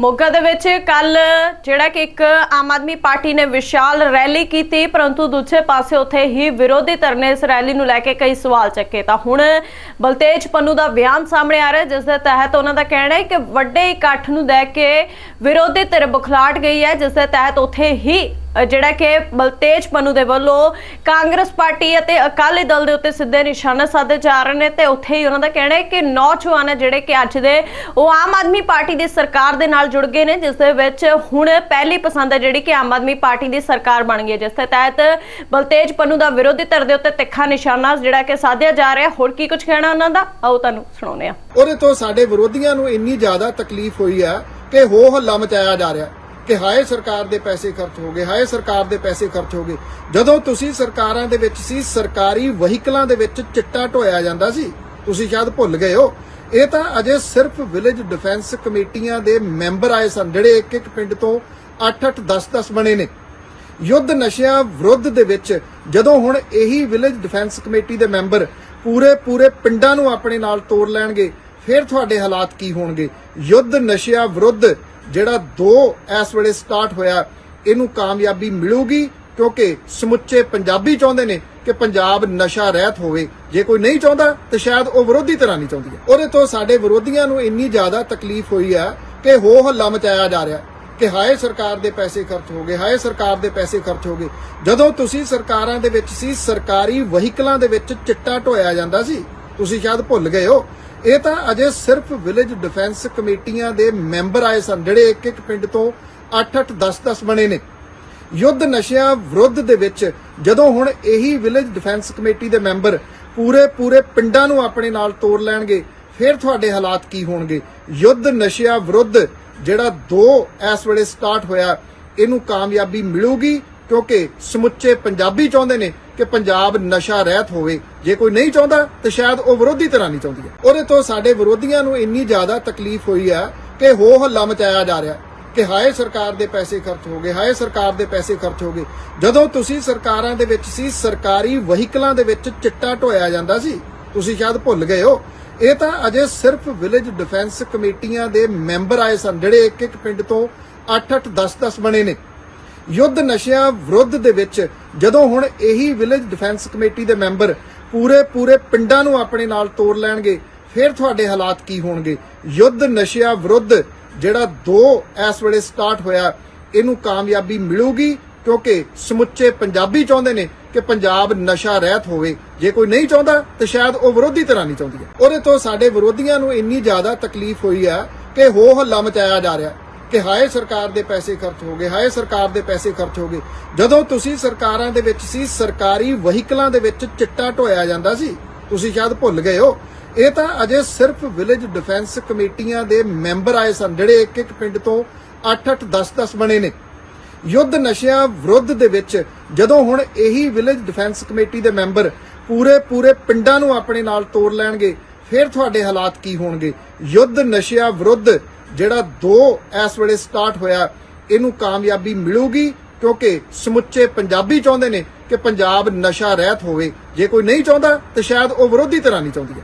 ਮੋਗਾ ਦੇ ਵਿੱਚ ਕੱਲ ਜਿਹੜਾ ਕਿ ਇੱਕ ਆਮ ਆਦਮੀ ਪਾਰਟੀ ਨੇ ਵਿਸ਼ਾਲ ਰੈਲੀ ਕੀਤੀ, ਪਰੰਤੂ ਦੂਜੇ ਪਾਸੇ ਉੱਥੇ ਹੀ ਵਿਰੋਧੀ ਧਿਰ ਨੇ ਇਸ ਰੈਲੀ ਨੂੰ ਲੈ ਕੇ ਕਈ ਸਵਾਲ ਚੱਕੇ। ਤਾਂ ਹੁਣ ਬਲਤੇਜ ਪੰਨੂ ਦਾ ਬਿਆਨ ਸਾਹਮਣੇ ਆ ਰਿਹਾ, ਜਿਸ ਦੇ ਤਹਿਤ ਉਹਨਾਂ ਦਾ ਕਹਿਣਾ ਹੈ ਕਿ ਵੱਡੇ ਇਕੱਠ ਨੂੰ ਲੈ ਕੇ ਵਿਰੋਧੀ ਧਿਰ ਬੁਖਲਾਟ ਗਈ ਹੈ, ਜਿਸ ਦੇ ਤਹਿਤ ਉੱਥੇ ਹੀ ਜਿਹੜਾ ਕਿ ਬਲਤੇਜ ਪੰਨੂ ਦੇ ਵੱਲੋਂ ਕਾਂਗਰਸ ਪਾਰਟੀ ਅਤੇ ਅਕਾਲੀ ਦਲ ਦੇ ਉੱਤੇ ਸਿੱਧੇ ਨਿਸ਼ਾਨੇ ਸਾਧੇ ਜਾ ਰਹੇ ਨੇ ਤੇ ਉੱਥੇ ਹੀ ਉਹਨਾਂ ਦਾ ਕਹਿਣਾ ਹੈ ਕਿ ਨੌਜਵਾਨ ਜਿਹੜੇ ਕਿ ਅੱਜ ਦੇ ਉਹ ਆਮ ਆਦਮੀ ਪਾਰਟੀ ਦੀ ਸਰਕਾਰ ਦੇ ਨਾਲ ਜੁੜ ਗਏ ਨੇ, ਜਿਸ ਦੇ ਵਿੱਚ ਹੁਣ ਪਹਿਲੀ ਪਸੰਦ ਹੈ ਜਿਹੜੀ ਕਿ ਆਮ ਆਦਮੀ ਪਾਰਟੀ ਦੀ ਸਰਕਾਰ ਬਣ ਗਈ ਹੈ, ਜਿਸ ਦੇ ਤਹਿਤ ਬਲਤੇਜ ਪੰਨੂ ਦਾ ਵਿਰੋਧੀ ਧਿਰ ਦੇ ਉੱਤੇ ਤਿੱਖਾ ਨਿਸ਼ਾਨਾ ਜਿਹੜਾ ਕਿ ਸਾਧਿਆ ਜਾ ਰਿਹਾ ਹੋਰ ਕੀ ਕੁਝ ਕਹਿਣਾ ਉਹਨਾਂ ਦਾ? ਆਓ ਤੁਹਾਨੂੰ ਸੁਣਾਉਂਦੇ ਹਾਂ। ਉਹਦੇ ਤੋਂ ਸਾਡੇ ਵਿਰੋਧੀਆਂ ਨੂੰ ਇੰਨੀ ਜ਼ਿਆਦਾ ਤਕਲੀਫ ਹੋਈ ਆ ਕਿ ਹੋ ਹੱਲਾ ਮਚਾਇਆ ਜਾ ਰਿਹਾ। ਕਿ ਹਾਏ ਸਰਕਾਰ ਦੇ ਪੈਸੇ ਖਰਚ ਹੋ ਗਏ, ਹਾਏ ਸਰਕਾਰ ਦੇ ਪੈਸੇ ਖਰਚ ਹੋ ਗਏ। ਜਦੋਂ ਤੁਸੀਂ ਸਰਕਾਰਾਂ ਦੇ ਵਿੱਚ ਸੀ, ਸਰਕਾਰੀ ਵਹੀਕਲਾਂ ਦੇ ਵਿੱਚ ਚਿੱਟਾ ਢੋਇਆ ਜਾਂਦਾ ਸੀ, ਤੁਸੀਂ ਸ਼ਾਇਦ ਭੁੱਲ ਗਏ ਹੋ। ਇਹ ਤਾਂ ਅਜੇ ਸਿਰਫ ਵਿਲੇਜ ਡਿਫੈਂਸ ਕਮੇਟੀਆਂ ਦੇ ਮੈਂਬਰ ਆਏ ਸਨ, ਜਿਹੜੇ ਇੱਕ ਇੱਕ ਪਿੰਡ ਤੋਂ 8-8 10-10 ਬਣੇ ਨੇ। ਯੁੱਧ ਨਸ਼ਿਆਂ ਵਿਰੁੱਧ ਦੇ ਵਿੱਚ ਜਦੋਂ ਹੁਣ ਇਹੀ ਵਿਲੇਜ ਡਿਫੈਂਸ ਕਮੇਟੀ ਦੇ ਮੈਂਬਰ ਪੂਰੇ ਪੂਰੇ ਪਿੰਡਾਂ ਨੂੰ ਆਪਣੇ ਨਾਲ ਤੋੜ ਲੈਣਗੇ ਫਿਰ ਤੁਹਾਡੇ ਹਾਲਾਤ ਕੀ ਹੋਣਗੇ? ਯੁੱਧ ਨਸ਼ਿਆਂ ਵਿਰੁੱਧ ਜਿਹੜਾ 2 ਇਸ ਵੇਲੇ ਸਟਾਰਟ ਹੋਇਆ, ਇਹਨੂੰ ਕਾਮਯਾਬੀ ਮਿਲੂਗੀ? ਕਿਉਂਕਿ ਸਮੁੱਚੇ ਪੰਜਾਬੀ ਚਾਹੁੰਦੇ ਨੇ ਕਿ ਪੰਜਾਬ ਨਸ਼ਾ ਰਹਿਤ ਹੋਵੇ। ਜੇ ਕੋਈ ਨਹੀਂ ਚਾਹੁੰਦਾ, ਤੇ ਸ਼ਾਇਦ ਉਹ ਵਿਰੋਧੀ ਤਰ੍ਹਾਂ ਨਹੀਂ ਚਾਹੁੰਦੀ ਉਹਦੇ ਤੋਂ ਸਾਡੇ ਵਿਰੋਧੀਆਂ ਨੂੰ ਇੰਨੀ ਜ਼ਿਆਦਾ ਤਕਲੀਫ ਹੋਈ ਆ ਕਿ ਹੋ ਹੱਲਾ ਮਚਾਇਆ ਜਾ ਰਿਹਾ। ਕਿ ਹਾਏ ਸਰਕਾਰ ਦੇ ਪੈਸੇ ਖਰਚ ਹੋ ਗਏ, ਹਾਏ ਸਰਕਾਰ ਦੇ ਪੈਸੇ ਖਰਚ ਹੋ ਗਏ। ਜਦੋਂ ਤੁਸੀਂ ਸਰਕਾਰਾਂ ਦੇ ਵਿੱਚ ਸੀ, ਸਰਕਾਰੀ ਵਹੀਕਲਾਂ ਦੇ ਵਿੱਚ ਚਿੱਟਾ ਢੋਇਆ ਜਾਂਦਾ ਸੀ, ਤੁਸੀਂ ਸ਼ਾਇਦ ਭੁੱਲ ਗਏ ਹੋ। ਇਹ ਤਾਂ ਅਜੇ ਸਿਰਫ ਵਿਲੇਜ ਡਿਫੈਂਸ ਕਮੇਟੀਆਂ ਦੇ ਮੈਂਬਰ ਆਏ ਸਨ, ਜਿਹੜੇ ਇੱਕ ਇੱਕ ਪਿੰਡ ਤੋਂ 8-8 10-10 ਬਣੇ ਨੇ। ਯੁੱਧ ਨਸ਼ਿਆਂ ਵਿਰੁੱਧ ਦੇ ਵਿੱਚ ਜਦੋਂ ਹੁਣ ਇਹੀ ਵਿਲੇਜ ਡਿਫੈਂਸ ਕਮੇਟੀ ਦੇ ਮੈਂਬਰ ਪੂਰੇ ਪੂਰੇ ਪਿੰਡਾਂ ਨੂੰ ਆਪਣੇ ਨਾਲ ਤੋੜ ਲੈਣਗੇ, ਫਿਰ ਤੁਹਾਡੇ ਹਾਲਾਤ ਕੀ ਹੋਣਗੇ? ਯੁੱਧ ਨਸ਼ਿਆਂ ਵਿਰੁੱਧ ਜਿਹੜਾ ਦੋ ਇਸ ਵੇਲੇ ਸਟਾਰਟ ਹੋਇਆ, ਇਹਨੂੰ ਕਾਮਯਾਬੀ ਮਿਲੂਗੀ ਕਿਉਂਕਿ ਸਮੁੱਚੇ ਪੰਜਾਬੀ ਚਾਹੁੰਦੇ ਨੇ ਕਿ ਪੰਜਾਬ ਨਸ਼ਾ ਰਹਿਤ ਹੋਵੇ। ਜੇ ਕੋਈ ਨਹੀਂ ਚਾਹੁੰਦਾ, ਤੇ ਸ਼ਾਇਦ ਉਹ ਵਿਰੋਧੀ ਤਰ੍ਹਾਂ ਨਹੀਂ ਚਾਹੁੰਦੀ ਉਹਦੇ ਤੋਂ ਸਾਡੇ ਵਿਰੋਧੀਆਂ ਨੂੰ ਇੰਨੀ ਜ਼ਿਆਦਾ ਤਕਲੀਫ ਹੋਈ ਆ ਕਿ ਹੋ ਹੱਲਾ ਮਚਾਇਆ ਜਾ ਰਿਹਾ ਕਿ ਹਾਏ ਸਰਕਾਰ ਦੇ ਪੈਸੇ ਖਰਚ ਹੋ ਗਏ, ਹਾਏ ਸਰਕਾਰ ਦੇ ਪੈਸੇ ਖਰਚ ਹੋ ਗਏ। ਜਦੋਂ ਤੁਸੀਂ ਸਰਕਾਰਾਂ ਦੇ ਵਿੱਚ ਸੀ, ਸਰਕਾਰੀ ਵਹੀਕਲਾਂ ਦੇ ਵਿੱਚ ਚਿੱਟਾ ਢੋਇਆ ਜਾਂਦਾ ਸੀ, ਤੁਸੀਂ ਸ਼ਾਇਦ ਭੁੱਲ ਗਏ ਹੋ। ਇਹ ਤਾਂ ਅਜੇ ਸਿਰਫ ਵਿਲੇਜ ਡਿਫੈਂਸ ਕਮੇਟੀਆਂ ਦੇ ਮੈਂਬਰ ਆਏ ਸਨ, ਜਿਹੜੇ ਇੱਕ ਇੱਕ ਪਿੰਡ ਤੋਂ 8-8 10-10 ਬਣੇ ਨੇ। ਯੁੱਧ ਨਸ਼ਿਆਂ ਵਿਰੁੱਧ ਦੇ ਵਿੱਚ ਜਦੋਂ ਹੁਣ ਇਹੀ ਵਿਲੇਜ ਡਿਫੈਂਸ ਕਮੇਟੀ ਦੇ ਮੈਂਬਰ ਪੂਰੇ ਪੂਰੇ ਪਿੰਡਾਂ ਨੂੰ ਆਪਣੇ ਨਾਲ ਤੋੜ ਲੈਣਗੇ, ਫਿਰ ਤੁਹਾਡੇ ਹਾਲਾਤ ਕੀ ਹੋਣਗੇ? ਯੁੱਧ ਨਸ਼ਿਆਂ ਵਿਰੁੱਧ ਜਿਹੜਾ 2 ਇਸ ਵੇਲੇ ਸਟਾਰਟ ਹੋਇਆ, ਇਹਨੂੰ ਕਾਮਯਾਬੀ ਮਿਲੂਗੀ? ਕਿਉਂਕਿ ਸਮੁੱਚੇ ਪੰਜਾਬੀ ਚਾਹੁੰਦੇ ਨੇ ਕਿ ਪੰਜਾਬ ਨਸ਼ਾ ਰਹਿਤ ਹੋਵੇ। ਜੇ ਕੋਈ ਨਹੀਂ ਚਾਹੁੰਦਾ, ਤੇ ਸ਼ਾਇਦ ਉਹ ਵਿਰੋਧੀ ਤਰ੍ਹਾਂ ਨਹੀਂ ਚਾਹੁੰਦੀ ਉਹਦੇ ਤੋਂ ਸਾਡੇ ਵਿਰੋਧੀਆਂ ਨੂੰ ਇੰਨੀ ਜ਼ਿਆਦਾ ਤਕਲੀਫ ਹੋਈ ਆ ਕਿ ਹੋ ਹੱਲਾ ਮਚਾਇਆ ਜਾ ਰਿਹਾ। ਕਿ ਹਾਏ ਸਰਕਾਰ ਦੇ ਪੈਸੇ ਖਰਚ ਹੋ ਗਏ, ਹਾਏ ਸਰਕਾਰ ਦੇ ਪੈਸੇ ਖਰਚ ਹੋ ਗਏ। ਜਦੋਂ ਤੁਸੀਂ ਸਰਕਾਰਾਂ ਦੇ ਵਿੱਚ ਸੀ, ਸਰਕਾਰੀ ਵਹੀਕਲਾਂ ਦੇ ਵਿੱਚ ਚਿੱਟਾ ਢੋਇਆ ਜਾਂਦਾ ਸੀ, ਤੁਸੀਂ ਸ਼ਾਇਦ ਭੁੱਲ ਗਏ ਹੋ। ਇਹ ਤਾਂ ਅਜੇ ਸਿਰਫ ਵਿਲੇਜ ਡਿਫੈਂਸ ਕਮੇਟੀਆਂ ਦੇ ਮੈਂਬਰ ਆਏ ਸਨ, ਜਿਹੜੇ ਇੱਕ ਇੱਕ ਪਿੰਡ ਤੋਂ 8-8 10-10 ਬਣੇ ਨੇ। ਯੁੱਧ ਨਸ਼ਿਆਂ ਵਿਰੁੱਧ ਦੇ ਵਿੱਚ ਜਦੋਂ ਹੁਣ ਇਹੀ ਵਿਲੇਜ ਡਿਫੈਂਸ ਕਮੇਟੀ ਦੇ ਮੈਂਬਰ ਪੂਰੇ ਪੂਰੇ ਪਿੰਡਾਂ ਨੂੰ ਆਪਣੇ ਨਾਲ ਤੋੜ ਲੈਣਗੇ, ਫਿਰ ਤੁਹਾਡੇ ਹਾਲਾਤ ਕੀ ਹੋਣਗੇ? ਯੁੱਧ ਨਸ਼ਿਆਂ ਵਿਰੁੱਧ ਜਿਹੜਾ 2 ਇਸ ਵੇਲੇ ਸਟਾਰਟ ਹੋਇਆ, ਇਹਨੂੰ ਕਾਮਯਾਬੀ ਮਿਲੂਗੀ ਕਿਉਂਕਿ ਸਮੁੱਚੇ ਪੰਜਾਬੀ ਚਾਹੁੰਦੇ ਨੇ ਕਿ ਪੰਜਾਬ ਨਸ਼ਾ ਰਹਿਤ ਹੋਵੇ। ਜੇ ਕੋਈ ਨਹੀਂ ਚਾਹੁੰਦਾ, ਤੇ ਸ਼ਾਇਦ ਉਹ ਵਿਰੋਧੀ ਤਰ੍ਹਾਂ ਨਹੀਂ ਚਾਹੁੰਦੀ